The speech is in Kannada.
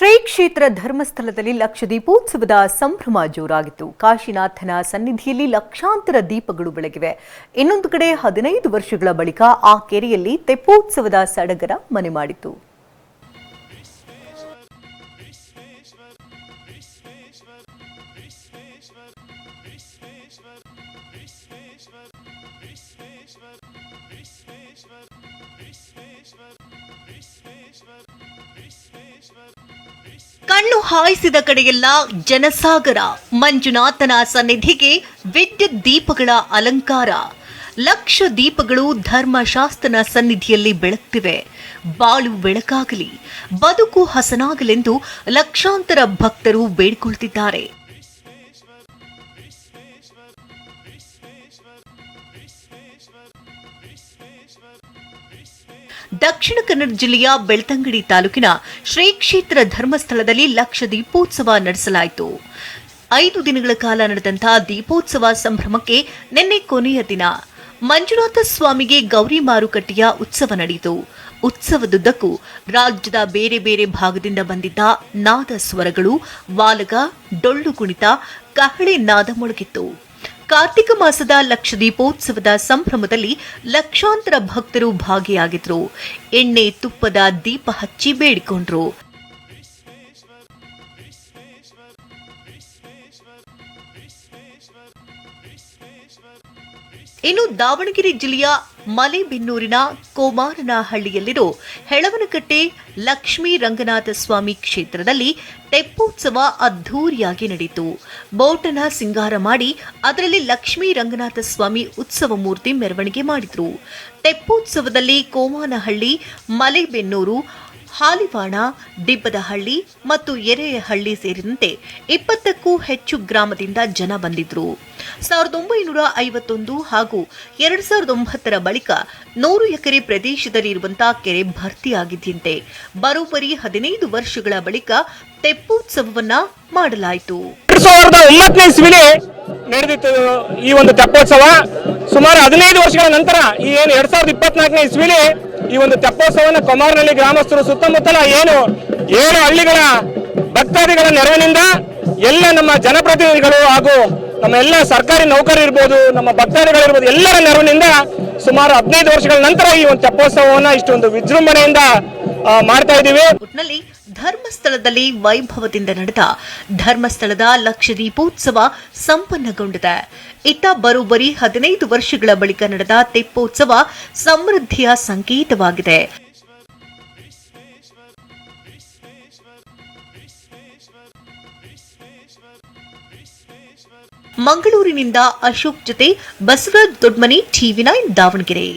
ಶ್ರೀ ಕ್ಷೇತ್ರ ಧರ್ಮಸ್ಥಳದಲ್ಲಿ ಲಕ್ಷ ದೀಪೋತ್ಸವದ ಸಂಭ್ರಮ ಜೋರಾಗಿತ್ತು. ಕಾಶಿನಾಥನ ಸನ್ನಿಧಿಯಲ್ಲಿ ಲಕ್ಷಾಂತರ ದೀಪಗಳು ಬೆಳಗಿವೆ. ಇನ್ನೊಂದು ಕಡೆ ಹದಿನೈದು ವರ್ಷಗಳ ಬಳಿಕ ಆ ಕೆರೆಯಲ್ಲಿ ತೆಪ್ಪೋತ್ಸವದ ಸಡಗರ ಮನೆ ಮಾಡಿತು ಕಣ್ಣು ಹಾಯಿಸಿದ ಕಡೆಯೆಲ್ಲ ಜನಸಾಗರ, ಮಂಜುನಾಥನ ಸನ್ನಿಧಿಗೆ ವಿದ್ಯುತ್ ದೀಪಗಳ ಅಲಂಕಾರ. ಲಕ್ಷ ದೀಪಗಳು ಧರ್ಮಶಾಸ್ತ್ರನ ಸನ್ನಿಧಿಯಲ್ಲಿ ಬೆಳಗ್ತಿವೆ. ಬಾಳು ಬೆಳಕಾಗಲಿ, ಬದುಕು ಹಸನಾಗಲೆಂದು ಲಕ್ಷಾಂತರ ಭಕ್ತರು ಬೇಡಿಕೊಳ್ತಿದ್ದಾರೆ. ದಕ್ಷಿಣ ಕನ್ನಡ ಜಿಲ್ಲೆಯ ಬೆಳ್ತಂಗಡಿ ತಾಲೂಕಿನ ಶ್ರೀ ಕ್ಷೇತ್ರ ಧರ್ಮಸ್ಥಳದಲ್ಲಿ ಲಕ್ಷ ದೀಪೋತ್ಸವ ನಡೆಸಲಾಯಿತು. ಐದು ದಿನಗಳ ಕಾಲ ನಡೆದಂತಹ ದೀಪೋತ್ಸವ ಸಂಭ್ರಮಕ್ಕೆ ನಿನ್ನೆ ಕೊನೆಯ ದಿನ. ಮಂಜುನಾಥ ಸ್ವಾಮಿಗೆ ಗೌರಿ ಮಾರುಕಟ್ಟೆಯ ಉತ್ಸವ ನಡೆಯಿತು. ಉತ್ಸವದುದ್ದಕ್ಕೂ ರಾಜ್ಯದ ಬೇರೆ ಬೇರೆ ಭಾಗದಿಂದ ಬಂದಿದ್ದ ನಾದ ಸ್ವರಗಳು, ವಾಲಗ, ಡೊಳ್ಳು ಕುಣಿತ, ಕಹಳೆ ನಾದ ಮೊಳಗಿತ್ತು. ಕಾರ್ತಿಕ ಮಾಸದ ಲಕ್ಷ ದೀಪೋತ್ಸವದ ಸಂಭ್ರಮದಲ್ಲಿ ಲಕ್ಷಾಂತರ ಭಕ್ತರು ಭಾಗಿಯಾಗಿದ್ರು. ಎಣ್ಣೆ ತುಪ್ಪದ ದೀಪ ಹಚ್ಚಿ ಬೇಡಿಕೊಂಡ್ರು. ಇನ್ನು ದಾವಣಗೆರೆ ಜಿಲ್ಲೆಯ ಮಲೆಬೆನ್ನೂರಿನ ಕೋಮಾರನಹಳ್ಳಿಯಲ್ಲಿರೋ ಹೆಳವನಕಟ್ಟೆ ಲಕ್ಷ್ಮೀ ರಂಗನಾಥ ಸ್ವಾಮಿ ಕ್ಷೇತ್ರದಲ್ಲಿ ತೆಪ್ಪೋತ್ಸವ ಅದ್ಧೂರಿಯಾಗಿ ನಡೆಯಿತು. ಬೋಟನ ಸಿಂಗಾರ ಮಾಡಿ ಅದರಲ್ಲಿ ಲಕ್ಷ್ಮೀ ರಂಗನಾಥ ಸ್ವಾಮಿ ಉತ್ಸವ ಮೂರ್ತಿ ಮೆರವಣಿಗೆ ಮಾಡಿದರು. ತೆಪ್ಪೋತ್ಸವದಲ್ಲಿ ಕೋಮಾನಹಳ್ಳಿ, ಮಲೆಬೆನ್ನೂರು ಹಾಲಿವಾಣ ದಿಬ್ಬದಹಳ್ಳಿ ಮತ್ತು ಎರೆಯಹಳ್ಳಿ ಸೇರಿದಂತೆ ಇಪ್ಪತ್ತಕ್ಕೂ ಹೆಚ್ಚು ಗ್ರಾಮದಿಂದ ಜನ ಬಂದಿದ್ರು. ಸಾವಿರದ ಒಂಬೈನೂರ ಐವತ್ತೊಂದು ಹಾಗೂ ಎರಡ್ ಸಾವಿರದ ಒಂಬತ್ತರ ಬಳಿಕ ನೂರು ಎಕರೆ ಪ್ರದೇಶದಲ್ಲಿರುವಂತಹ ಕೆರೆ ಭರ್ತಿಯಾಗಿದ್ದಂತೆ ಬರೋಬ್ಬರಿ ಹದಿನೈದು ವರ್ಷಗಳ ಬಳಿಕ ತೆಪ್ಪೋತ್ಸವವನ್ನ ಮಾಡಲಾಯಿತು. ನಡೆದಿತ್ತು ಈ ಒಂದು ತೆಪ್ಪೋತ್ಸವ. ಸುಮಾರು ಹದಿನೈದು ವರ್ಷಗಳ ನಂತರ ಈ ಏನು ಎರಡ್ ಸಾವಿರದ ಇಪ್ಪತ್ನಾಲ್ಕನೇ ಇಸ್ವಿಲಿ ಈ ಒಂದು ತೆಪ್ಪೋತ್ಸವನ ಕೊಮಾರ್ನಲ್ಲಿ ಗ್ರಾಮಸ್ಥರು ಸುತ್ತಮುತ್ತಲ ಏನು ಏಳು ಹಳ್ಳಿಗಳ ಭಕ್ತಾದಿಗಳ ನೆರವಿನಿಂದ ಎಲ್ಲ ನಮ್ಮ ಜನಪ್ರತಿನಿಧಿಗಳು ಹಾಗೂ ನಮ್ಮ ಎಲ್ಲ ಸರ್ಕಾರಿ ನೌಕರರು ಇರ್ಬೋದು, ನಮ್ಮ ಭಕ್ತಾದಿಗಳಿರ್ಬೋದು ಎಲ್ಲರ ನೆರವಿನಿಂದ ಸುಮಾರು ಹದಿನೈದು ವರ್ಷಗಳ ನಂತರ ಈ ಒಂದು ತೆಪ್ಪೋತ್ಸವವನ್ನ ಇಷ್ಟೊಂದು ವಿಜೃಂಭಣೆಯಿಂದ ಮಾಡ್ತಾ ಇದ್ದೀವಿ. ಧರ್ಮಸ್ಥಳದಲ್ಲಿ ವೈಭವದಿಂದ ನಡೆದ ಧರ್ಮಸ್ಥಳದ ಲಕ್ಷ ದೀಪೋತ್ಸವ ಸಂಪನ್ನಗೊಂಡಿದೆ. ಇತ್ತ ಬರೋಬ್ಬರಿ ಹದಿನೈದು ವರ್ಷಗಳ ಬಳಿಕ ನಡೆದ ತೆಪ್ಪೋತ್ಸವ ಸಮೃದ್ಧಿಯ ಸಂಕೇತವಾಗಿದೆ. ಮಂಗಳೂರಿನಿಂದ ಅಶೋಕ್ ಜೊತೆ ಬಸವರಾಜ್ ದೊಡ್ಮನಿ ಟಿವಿ ನೈನ್ ದಾವಣಗೆರೆ.